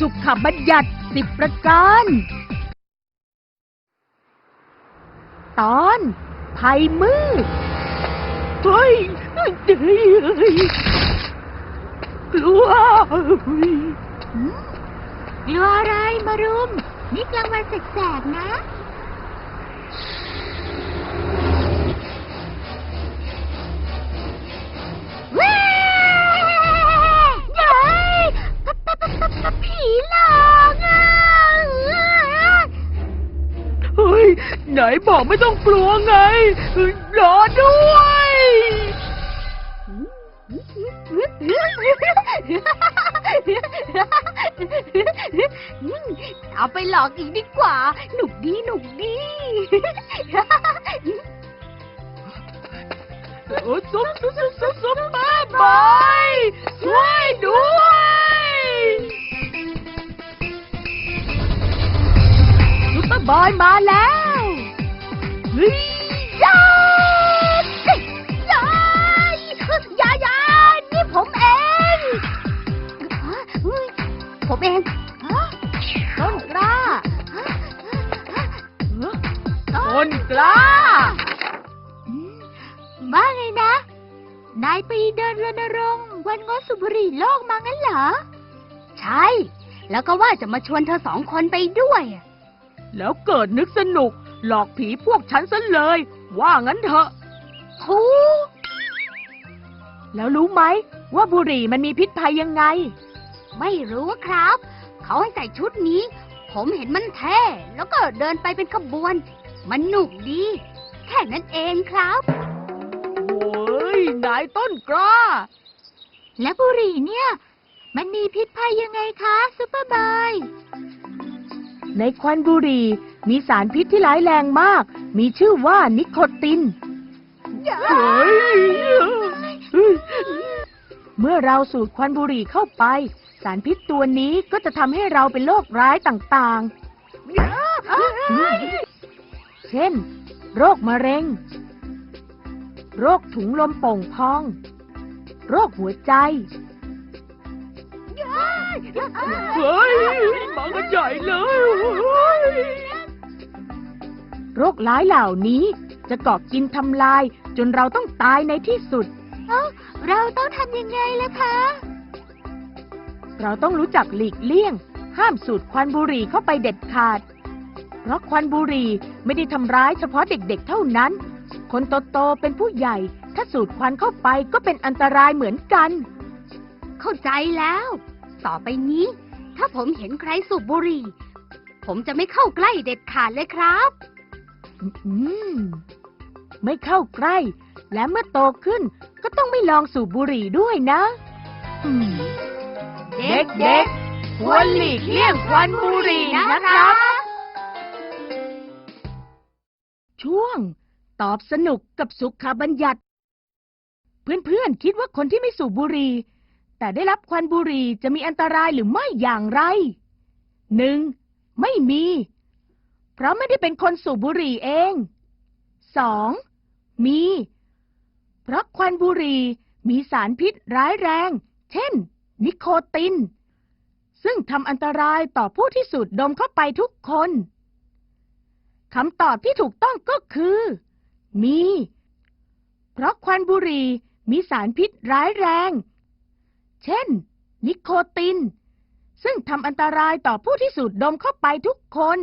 สุขบัญญัติสิบประการ ตอนภัยมืดเฮ้ยเฮ้ยเฮ้ยกลัวกลัวอะไรมารุม นี่กลางวันแสกๆนะ ผีหลอกอะเฮ้ย ไหนบอกไม่ต้องกลัวไงรอด้วย เอาไปหลอกอีกดีกว่า หนุกดีหนุกดีโอ้ซุปซุปซุปซุปซุปมาบอยช่วยด้วย บอยมาแล้วเฮ้ยยายายยายยานี่ผมเองผมเองต้นกล้าต้ต้นกล้าว่าไงนะ นายไปเดินรณรงค์วันงดสูบบุหรี่โลกมางั้นเหรอ ใช่ แล้วก็ว่าจะมาชวนเธอสองคนไปด้วย แล้วเกิดนึกสนุก หลอกผีพวกฉันซะเลย ว่างั้นเถอะทูแล้วรู้ไหม ว่าบุหรี่มันมีพิษภัยยังไง ไม่รู้ครับ เขาให้ใส่ชุดนี้ ผมเห็นมันเท่แล้วก็เดินไปเป็นขบวน มันหนุกดี แค่นั้นเองครับโอ้ยนายต้นกล้า และบุหรี่เนี่ย มันมีพิษภัยยังไงคะซุปเปอร์บอย ในควันบุหรี่มีสารพิษที่ร้ายแรงมาก มีชื่อว่านิโคติน เมื่อเราสูดควันบุหรี่เข้าไป สารพิษตัวนี้ก็จะทำให้เราเป็นโรคร้ายต่างๆ เช่น โรคมะเร็ง โรคถุงลมโป่งพอง โรคหัวใจ เฮ้ยมากันใหญ่เลยโรคร้ายเหล่านี้จะเกาะกินทำลาย จนเราต้องตายในที่สุดเราต้องทำยังไงล่ะคะ เราต้องรู้จักหลีกเลี่ยง ห้ามสูดควันบุหรี่เข้าไปเด็ดขาด เพราะควันบุหรี่ไม่ได้ทำร้ายเฉพาะเด็กๆเท่านั้น คนโตๆเป็นผู้ใหญ่ ถ้าสูดควันเข้าไปก็เป็นอันตรายเหมือนกัน เข้าใจแล้ว ต่อไปนี้ ถ้าผมเห็นใครสูบบุหรี่ ผมจะไม่เข้าใกล้เด็ดขาดเลยครับ อืม ไม่เข้าใกล้ และเมื่อโตขึ้นก็ต้องไม่ลองสูบบุหรี่ด้วยนะ อืม เด็กๆควรหลีกเลี่ยงควันบุหรี่นะครับ ช่วง ตอบสนุกกับสุขบัญญัติ เพื่อนๆ คิดว่าคนที่ไม่สูบบุหรี่ แต่ได้รับควันบุหรี่จะมีอันตรายหรือไม่อย่างไรหนึ่งไม่มี เพราะไม่ได้เป็นคนสูบบุหรี่เองสองมี เพราะควันบุหรี่มีสารพิษร้ายแรง เช่น นิโคติน ซึ่งทำอันตรายต่อผู้ที่สูดดมเข้าไปทุกคนคำตอบที่ถูกต้องก็คือ มี เพราะควันบุหรี่มีสารพิษร้ายแรง เช่น นิโคติน ซึ่งทำอันตรายต่อผู้ที่สูดดมเข้าไปทุกคน